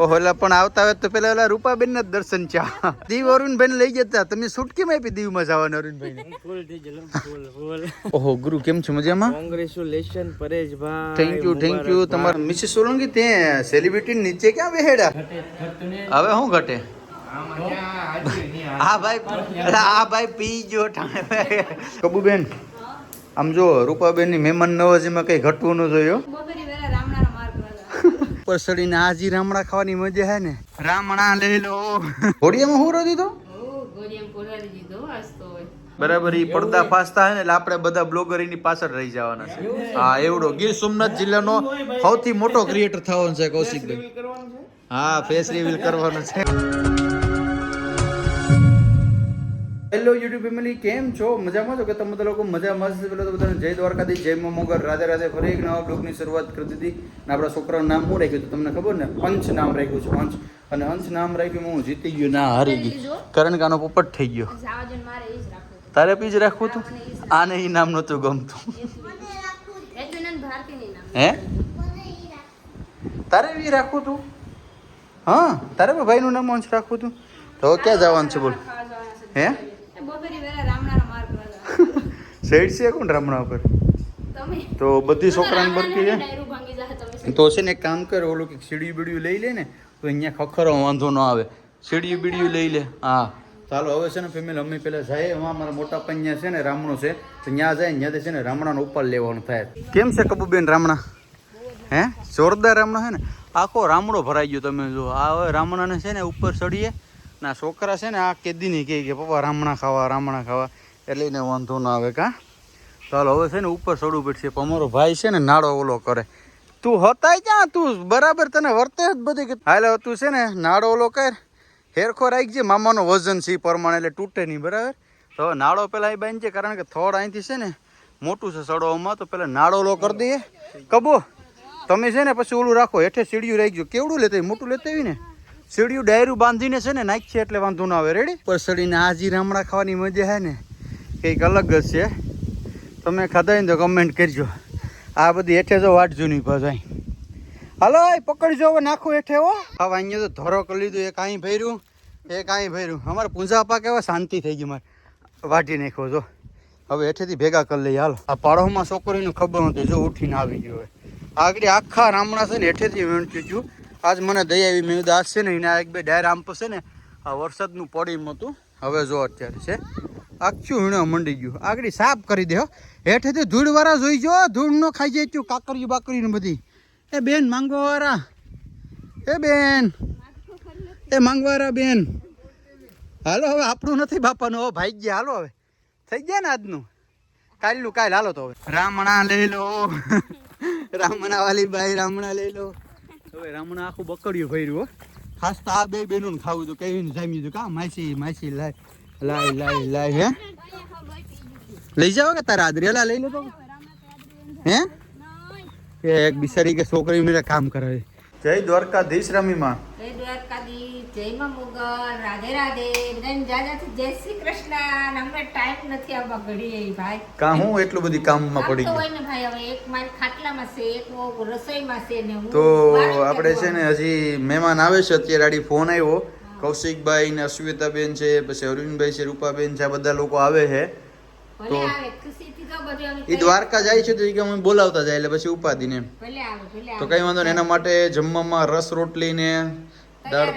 ઓહો એટલે પણ આવતા હોય તો પેલા ઓલા રૂપાબેન ના દર્શન ચા દીવ અરુણભાઈ લઈ જતા. તમે છૂટ કેમ આપી દીવમાં જવાનું અરુણભાઈ ઓહો ગુરુ કેમ છો મજામાં? Congratulation Pareshbhai thank you thank you તમાર મિસિસ સોલંકી તે સેલિબ્રિટી નીચે ક્યાં બેહેડા? હવે શું ઘટે? હા ભાઈ હા આ ભાઈ પી જો કબુબેન આમ જો રૂપાબેનની મહેમાન નવાજીમાં કઈ ઘટવું ન જોયો બપોરે વેલા રામણાનો માર્ગ વાળા ઉપર ચડીને આજી રામણા ખાવાની મજા હે ને? રામણા લઈ લો. ઘોડિયામાં હું રોધી તો ઓ ગોળીએમ પોરાડી દીધો? આજ તો હોય બરાબર ઈ પડદા ફાસ્તા હે ને એટલે આપણે બધા બ્લોગર એની પાછળ રહી જવાના છે. હા એવડો ગીર સોમનાથ જિલ્લાનો સૌથી મોટો ક્રિએટર થવાનો છે કૌશિકભાઈ. હા ફેસ રિવીલ કરવાનો છે. હેલો યુટ્યુબ ફેમિલી કેમ છો? મજામાં છો? કે તમે બધા લોકો મજામાં હશે પેલા તો બધાને જય દ્વારકાથી જય મોગર રાધે રાધે ફરી એક નવા બ્લોગની શરૂઆત કરી દીધી. અને આપણા છોકરાનું નામ શું રાખ્યું? હતું તમને ખબર ને? પંચ નામ રાખ્યું છે પંચ અને અંશ નામ રાખ્યું હું? જીતી ગયો. ના હારી ગઈ કારણ કે આનો પોપટ થઈ ગયો. તારે પી જ રાખવું હતું? આને એ નામ નહોતું ગમતું. હે? તારે બી રાખવું હતું? હા તારે ભાઈનું નામ અંશ રાખવું હતું? તો ક્યાં જવાનું છે બોલ? હે એ બપોરે વેલા રામણાનો માર્ગ વાળા છે કોણ રામણા ઉપર? તો બધી છોકરાને બરકી છે? તો છે ને એક કામ કર ઓલું કે સીડીયું બીડીયું લઈ લે ને તો અહીંયા ખખરો વાંધો ન આવે. સીડીયું બીડીયું લઈ લે. હા. ચાલો હવે છે ને ફેમિલી અમે પેલા જાય એમાં અમારા મોટા પૈયા છે ને રામણો છે તો ત્યાં જાય ત્યાં છે ને રામણાનો ઉપાડ લેવાનું થાય. કેમ છે કબુબેન રામણા? હે? જોરદાર રામણો છે ને? આખો રામણો ભરાઈ ગયો તમે જો. આ હવે રામણાને છે ને ઉપર ચડીએ. ના આ છોકરા છે ને આ કેદી નહીં કહે કે પપ્પા રામણા ખાવા રામણા ખાવા. એટલે એને વાંધો ના આવે કાં? ચાલો, હવે છે ને ઉપર ચડવું પડશે અમારો ભાઈ છે ને નાળો ઓલો કરે. તું હતાય ક્યાં? તું બરાબર તને વર્તે જ બધી હાલે, તું છે ને નાળો ઓલો કર. હેરખો રાખજે મામાનો વજન છે એ પ્રમાણે, એટલે તૂટે નહીં, બરાબર? તો હવે નાળો પેલા અહીં બાંધજે, કારણ કે થોડ અહીંથી છે ને મોટું છે સડવામાં, તો પેલા નાળો ઓલો કરી દઈએ. કબો, તમે છે ને પછી ઓલું રાખો, હેઠે સીડિયું રાખજો. કેવડું લેતા? મોટું લેતા આવી ને? સીડિયું ડાયરું બાંધીને છે ને નાખીએ, એટલે વાંધો ના આવે. રેડી પર સડીને હાજી રામડા ખાવાની મજા હે ને. કંઈક અલગ જ છે. તમે ખાધા ને તો કમેન્ટ કરજો. આ બધી હેઠે જો વાટ જૂની ભાઈ હાલો એ પકડજો હવે, નાખો હેઠે હો. હવે અહીંયા તો ધરો કરી લીધું, એક અહીં ભર્યું, એક અહીં ભર્યું. અમારે પૂંજા પાક એવા શાંતિ થઈ ગઈ મારે. વાટી નાખ્યો, જો. હવે હેઠેથી ભેગા કરી લઈએ. હાલો. આ પાડોમાં છોકરીનું ખબર નથી જો ઉઠીને આવી ગયો હવે. આગળ આખા રામણા છે ને હેઠેથી વેણચ્યું છું. આજ મને દયા આવી, મેં દાસ છે ને, એના એક બે ડાયર આમ છે ને, આ વરસાદનું પડીમ હતું. હવે જો અત્યારે છે. આખું હીણો મંડી ગયું. આગળ સાફ કરી દે હો. હેઠેથી ધૂળવાળા જોઈ જો, ધૂળ નો ખાઈ જાય તું કાકરી બાકરિયું બધી. એ બેન માંગવાવાળા એ બેન. એ માંગવાવાળા બેન. હાલો હવે આપણું નથી બાપાનું. હવે ભાઈ ગયા. હાલો હવે. થઈ ગયા ને આજનું? કાલનું કાલ. હાલો તો હવે. રામણા લઈ લો. રામણા વાલી ભાઈ રામણા લઈ લો. હવે રામણા આખું બકડ્યું ભર્યું, હો. ખાસ તો આ બે બેનું ખાવું હતું કઈ જામી હતું કા માસી માસી લાય લાય લાય લાય હે? લઈ જાવ કે તારા આદરેલા લઈ લો તો હે? કે એક બિચારી કે છોકરી મેરે કામ કરે જય દ્વારકાધીશ રમીમાં. જય માં મોગલ રાધે રાધે બધાને જાજાથી જય શ્રી કૃષ્ણ. અમને ટાઈમ નથી આવવા ઘડીએ ભાઈ. કા હું એટલું બધી કામમાં પડી ગયો? હોય ને ભાઈ હવે એક માલ ખાટલામાં છે એક રસોઈમાં છે ને હું તો આપણે છે. ને હજી મહેમાન આવે છે અત્યારે આડી ફોન આવ્યો. કૌશિકભાઈ ને અશ્વિતાબેન છે પછી અરવિંદભાઈ છે રૂપાબેન છે આ બધા લોકો આવે છે. તો- એ દ્વારકા જાય છે તો એ કે અમે બોલાવતા જાય એટલે પછી ઉપાધિ ને તો કઈ વાંધો નહીં એના માટે જમવામાં રસ રોટલી ને દાળ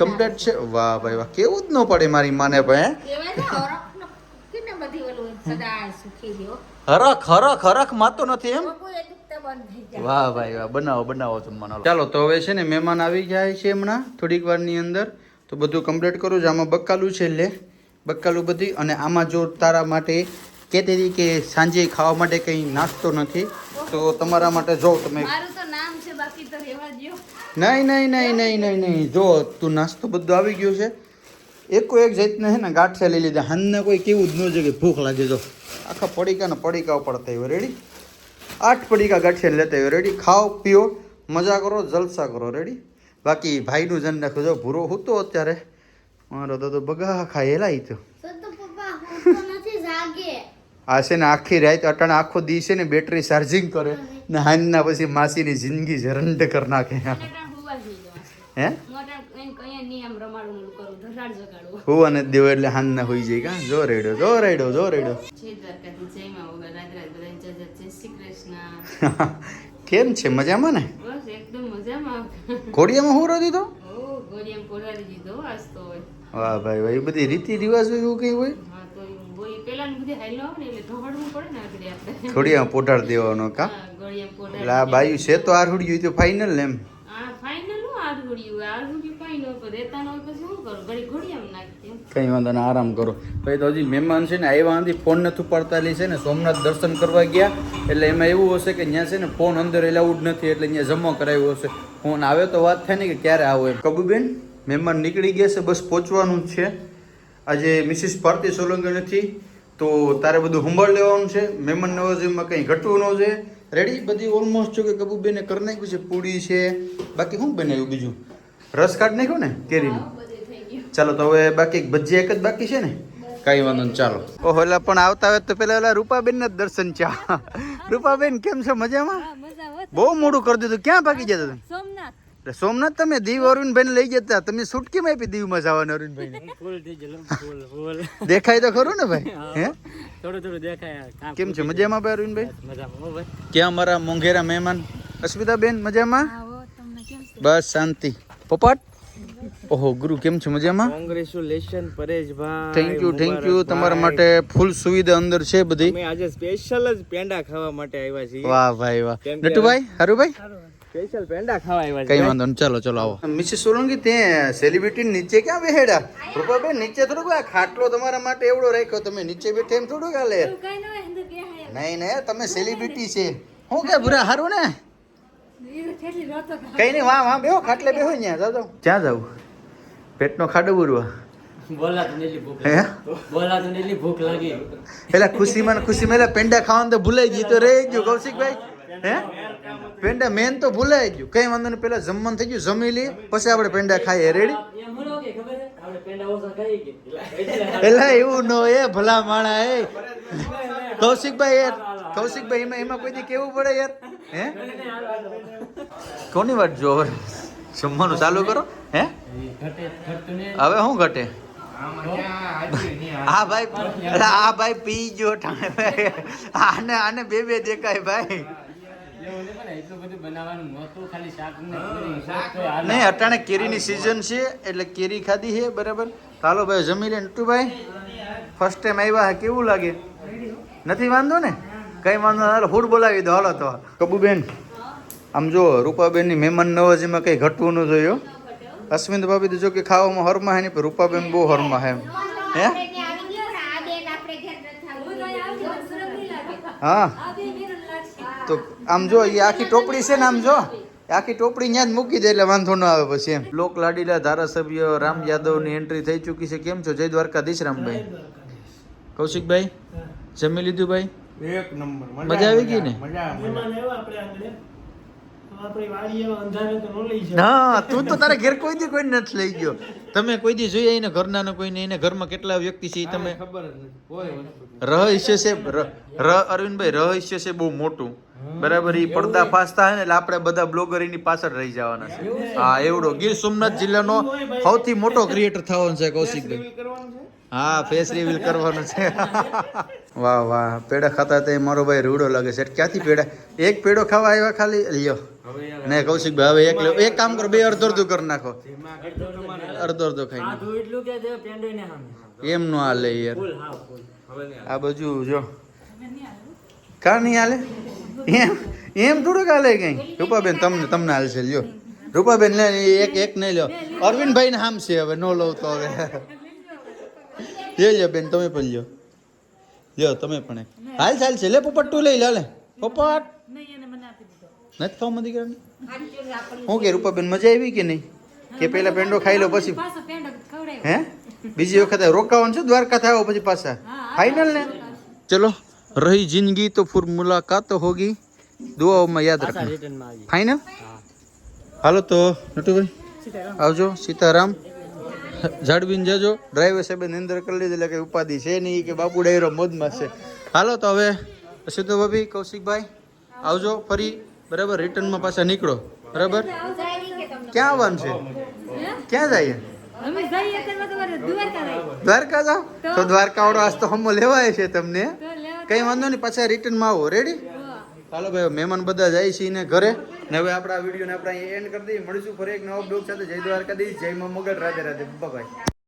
કમ્પ્લીટ છે? વાહ ભાઈ વાહ કેવું જ ન પડે મારી માને ભાઈ હરખ હરખ હરખ માતો નથી એમ? વાહ ભાઈ વાહ બનાવો બનાવો જમવાનો ચાલો તો હવે છે ને મહેમાન આવી જાય છે હમણાં થોડીક વારની અંદર. તો બધું કમ્પ્લીટ કરું છું આમાં બક્કાલું છે લે. બક્કાલું બધી અને આમાં જો તારા માટે કહેતી હતી કે સાંજે ખાવા માટે કંઈ નાસ્તો નથી તો તમારા માટે જો તમે મારું તો નામ છે બાકી તો રહેવા દ્યો. નહીં નહીં નહીં નહીં નહીં નહીં. જો તું નાસ્તો બધો આવી ગયો છે. એકો એક જાતને હે ને ગાંઠિયા લઈ લીધા. હાનને કોઈ કેવું જ ન છે કે ભૂખ લાગે જો. આખા પડીકાને પડીકાઓ પડીકા પડતા હોય. રેડી આઠ પડીકા ગાંઠે લેતા હોય રેડી ખાઓ પીઓ મજા કરો જલસા કરો. રેડી બાકી ભાઈનું જન નાખો જો ભૂરો હતો અત્યારે. મારો દાદો બગા ખાયેલા તો આ છે ને આખી રાત અટાણે આખો દી છે ને બેટરી ચાર્જિંગ કરે. ને હાનના પછી માસીની જિંદગી જરંડ કરી નાખે હુવા હે? મોટા એને કઈ નહીં આમ રમાડું મોડું કરું ધરાડ જગાડું. હું અને દેવ એટલે હાન ના હોઈ જાય કા? જો રેડ્યો જો રેડ્યો જો કૃષ્ણ. કેમ છે? મજામાં ને? બસ એકદમ મજામાં. ઘોડિયામાં હું આજ તો વાહ ભાઈ ભાઈ બધી રીતિ રિવાજ એવું કઈ હોય? હા આમ ને ને પોટાડ દેવાનો કા? એટલે આ બાયું છે તો આરહુડિયું તો ફાઇનલ એમ? નું ન. કઈ વાંધો નહીં આરામ કરો. ભાઈ તો હજી મહેમાન છે ને આવ્યા નથી ફોન નથી ઉપાડતા છે ને સોમનાથ દર્શન કરવા ગયા એટલે એમાં એવું હશે કે ત્યાં છે ને ફોન અંદર એલાઉડ નથી એટલે અહીંયા જમા કરાવ્યો હશે. ફોન આવે તો વાત થાય ને કે ક્યારે આવો એમ. કબુબેન મહેમાન નીકળી ગયા છે બસ પહોંચવાનું જ છે. આજે મિસિસ ભારતી સોલંકી નથી તો તારે બધું સંભાળ લેવાનું છે? મહેમાન નવાજીમાં કંઈ ઘટવું ન જોઈએ રેડી બધી ઓલમોસ્ટ જો કે કબુબેને કરી નાખ્યું છે પૂડી છે. બાકી શું બનાવ્યું બીજું? રસ કાઢ નાખ્યો ને કેરીનું? બધું થઈ ગયું. ચાલો તો હવે બાકી ભજીયા એક જ બાકી છે ને? કઈ વાંધો નહીં ચાલો. ઓહો એટલે પણ આવતા હોય તો પેલા ઓલા રૂપાબેન ના દર્શન છે. રૂપાબેન કેમ છે? મજામાં? બહુ મોડું કરી દીધું. ક્યાં ભાગી જતા તમે? સોમનાથ. સોમનાથ તમે દીવ અરુણભાઈ લઈ જતા તમે સુટકી માં આપી દીવમાં જવાનું અરુણભાઈ દેખાય તો ખરું ને ભાઈ? હે થોડું થોડું દેખાય. કેમ છે? મજામાં ભાઈ અરુણભાઈ? મજામાં હો ભાઈ. ક્યાં અમારા મોંઘેરા મહેમાન? અસ્મિતાબેન મજામાં? આવો તમને કેમ બસ શાંતિ. પોપટ? ઓહો ગુરુ કેમ છે? મજામાં? Congratulation Pareshbhai thank you thank you તમારા માટે ફૂલ સુવિધા અંદર છે બધી. અમે આજે સ્પેશિયલ જ પેંડા ખાવા માટે આવ્યા છીએ. વાહ ભાઈ વાહ. નટુભાઈ હારુભાઈ. સ્પેશિયલ પેંડા ખાવા આવ્યા કઈ વાંધો નહીં ચાલો ચાલો આવો. મિસિસ સોલંકી તે સેલિબ્રિટી નીચે ક્યાં બેહેડા? રૂપાબેન નીચે થોડુંક આ ખાટલો તમારા માટે એવડો રાખ્યો. તમે નીચે બેઠે એમ થોડુંક હાલે. ન નહીં નહીં તમે સેલિબ્રિટી છે. હું. કે ભૂરા હારું ને? કઈ નહીં વાહ વાહ બેહો ખાટલે બેહો ત્યાં જાવ ક્યાં જાવ પેટનો ખાડો બુરવા. બોલા ભૂખ હે? બોલા તો એટલી ભૂખ લાગી. પેલા ખુશીમાં ખુશીમાં પેંડા ખાવાનું તો ભૂલાઈ ગયું તો રહી ગયું કૌશિકભાઈ. હે? પેંડા મેન તો ભૂલાઈ ગયું. કઈ વાંધો નહીં, પેલા જમવાનું થઈ ગયું, જમી લઈએ પછી આપણે પેંડા ખાઈએ. રેડી એલા એવું ન એ ભલા માણા, એ. કૌશિકભાઈ યાર કૌશિકભાઈ, એમાં એમાં કોઈ કેવું પડે યાર? હે? કોની વાત જો જમવાનું ચાલુ કરો. હે? હવે શું ઘટે? હા ભાઈ આ ભાઈ પી ગયો આને આને બે બે દેખાય ભાઈ. નહીં પણ એટલું બધું બનાવવાનું નહોતું ખાલી શાક ને પૂરી, શાક તો હાલે. નહીં અટાણે કેરીની સિઝન છે એટલે કેરી ખાધી છે બરાબર હાલો ભાઈ જમી લે નટુભાઈ ફર્સ્ટ ટાઈમ આવ્યા હા કેવું લાગે નથી વાંધો ને કઈ વાંધો ના હાલો ફૂડ બોલાવી દો હાલો તો કબુબેન આમ જો રૂપાબેનની મહેમાન નવાજીમાં કંઈ ઘટવું ન હો. અશ્વિન ભાભી તો જો કે ખાવામાં હરમા હે નહીં પણ રૂપાબેન બહુ હરમા હે હે ને. હા. તો આમ જો એ આખી ટોપડી છે ને આમ જો આખી ટોપડી ત્યાં જ મૂકી દે એટલે વાંધો ન આવે પછી એમ. લોક લાડીલા ધારાસભ્ય રામ યાદવની એન્ટ્રી થઈ ચૂકી છે. કેમ છો? જય દ્વારકાધીશ રામભાઈ. કૌશિકભાઈ જમી લીધું ભાઈ? એક નંબર. મજા આવી ગઈ ને? મજા હા તું તો તારા ઘેર કોઈ દી કોઈ નથી લઈ ગયો. તમે કોઈ દી જોઈએ એને ઘરના ને એને ઘરમાં કેટલા વ્યક્તિ છે તમે? રહસ્ય છે અરવિંદભાઈ રહસ્ય છે બહુ મોટું. બરાબર એ પડદા ફાસ થાય ને એટલે આપણે બધા બ્લોગર એની પાછળ રહી જવાના છે. હા એવડો. ગીર સોમનાથ જિલ્લાનો સૌથી મોટો ક્રિએટર થવાનો છે કૌશિકભાઈ. હા ફેસ રિવીલ કરવાનું છે. વાહ વાહ. પેડા ખાતા તે મારો ભાઈ રૂડો લાગે છે. ક્યાંથી પેડા? એક પેડો ખાવા આવ્યા ખાલી? લ્યો. ને કૌશિકભાઈ હવે એક લ્યો એક કામ કરો બે અડધો અડધું કરી નાખો. અડધો અડધો ખાઈ એમ નો હાલે યાર. આ બાજુ જો. કા નહીં હાલે? એમ? એમ થોડુંક હાલે કઈ? રૂપાબેન તમને તમને હાલશે લ્યો. રૂપાબેન લે એક એક નહીં લ્યો. અરવિંદભાઈ ને હામ છે હવે નો લઉં તો હવે. લ્યો લે બેન તમે પણ લ્યો. લ્યો તમે પણ હાલ ચાલ છે. લે પોપટ તું લઈ લે પોપટ. નથી ખાવા મધી કરવાની હું કે રૂપાબેન મજા આવી કે નહીં? કે પેલા પેંડો ખાઈ લો પછી? પાછો હે? બીજી વખત રોકાવાનું છે દ્વારકા થાય પછી પાછા? ફાઈનલ ને? ચલો રહી જિંદગી તો ફૂર મુલાકાત હોગી. દુઆઓમાં યાદ આવી. ફાઈનલ હાલો તો નટુભાઈ આવજો. સીતારામ. ઝાડવીને જજો. ડ્રાઈવર સાહેબે નિંદર કરી લીધી એટલે કઈ ઉપાધિ છે નહીં કે બાપુ ડાયરો મોજમાં છે. હાલો તો હવે અશુતો ભાભી કૌશિકભાઈ? આવજો ફરી બરાબર? રિટર્નમાં પાછા નીકળો. બરાબર? કે ક્યાં આવવાનું છે? ક્યાં જઈએ? દ્વારકા જાઓ તો દ્વારકા વાળો આજ તો હમો લેવાય છે તમને. કઈ વાંધો નહીં પાછા રિટર્નમાં આવો. રેડી ચાલો ભાઈ મહેમાન બધા જાય છે એને ઘરે. ને હવે આપણા વિડીયોને આપણે એન્ડ કરી દઈએ. મળીશું ફરી એક નવા બ્લોગ સાથે. જય દ્વારકાધીશ. જય મા મોગલ રાધે રાધે. બાય